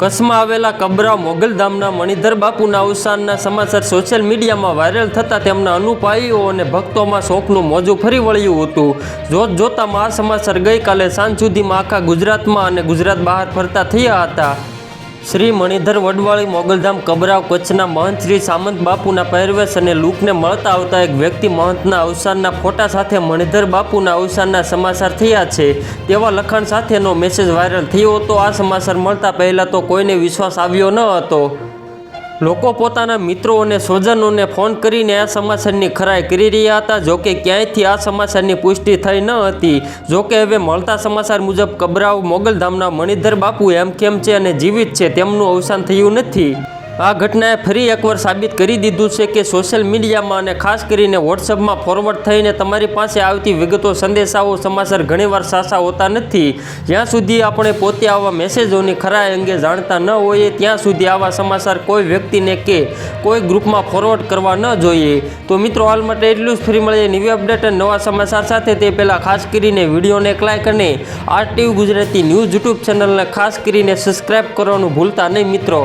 કચ્છમાં આવેલા કબરા મોગલધામના મણિધર બાપુના અવસાનના સમાચાર સોશિયલ મીડિયામાં વાયરલ થતાં તેમના અનુપાયીઓ અને ભક્તોમાં શોકનું મોજું ફરી વળ્યું હતું. જોત જોતામાં આ સમાચાર ગઈકાલે સાંજ સુધીમાં આખા ગુજરાતમાં અને ગુજરાત બહાર ફરતા થયા હતા. શ્રી મણિધર વડવાળી મોગલધામ કબરાવ કચ્છના મહંત શ્રી સામંત બાપુના પહેરવેશ અને લૂકને મળતા આવતા એક વ્યક્તિ મહંતના અવસાનના ફોટા સાથે મણિધર બાપુના અવસાનના સમાચાર થયા છે. તેવા લખાણ સાથેનો મેસેજ વાયરલ થયો હતો. આ સમાચાર મળતા પહેલાં તો કોઈને વિશ્વાસ આવ્યો ન હતો. લોકો પોતાના મિત્રો અને સ્વજનોને ફોન કરીને આ સમાચારની ખરાઈ કરી રહ્યા હતા. જોકે ક્યાંયથી આ સમાચારની પુષ્ટિ થઈ ન હતી. જોકે હવે મળતા સમાચાર મુજબ કબરાવ મોગલધામના મણિધર બાપુ એમ કેમ છે અને જીવિત છે તેમનું અવસાન થયું નથી. આ ઘટનાએ ફરી એકવાર સાબિત કરી દીધું છે કે સોશિયલ મીડિયામાં અને ખાસ કરીને વોટ્સઅપમાં ફોરવર્ડ થઈને તમારી પાસે આવતી વિગતો, સંદેશાઓ, સમાચાર ઘણીવાર સાચા હોતા નથી. જ્યાં સુધી આપણે પોતે આવા મેસેજોની ખરાઈ અંગે જાણતા ન હોઈએ, ત્યાં સુધી આવા સમાચાર કોઈ વ્યક્તિને કે કોઈ ગ્રુપમાં ફોરવર્ડ કરવા ન જોઈએ. તો મિત્રો, હાલ માટે એટલું જ. ફરી મળીએ નવી અપડેટ અને નવા સમાચાર સાથે. તે પહેલાં ખાસ કરીને વિડીયોને એક લાઇક અને આરટીવી ગુજરાતી ન્યૂઝ યુટ્યુબ ચેનલને ખાસ કરીને સબસ્ક્રાઇબ કરવાનું ભૂલતા નહીં મિત્રો.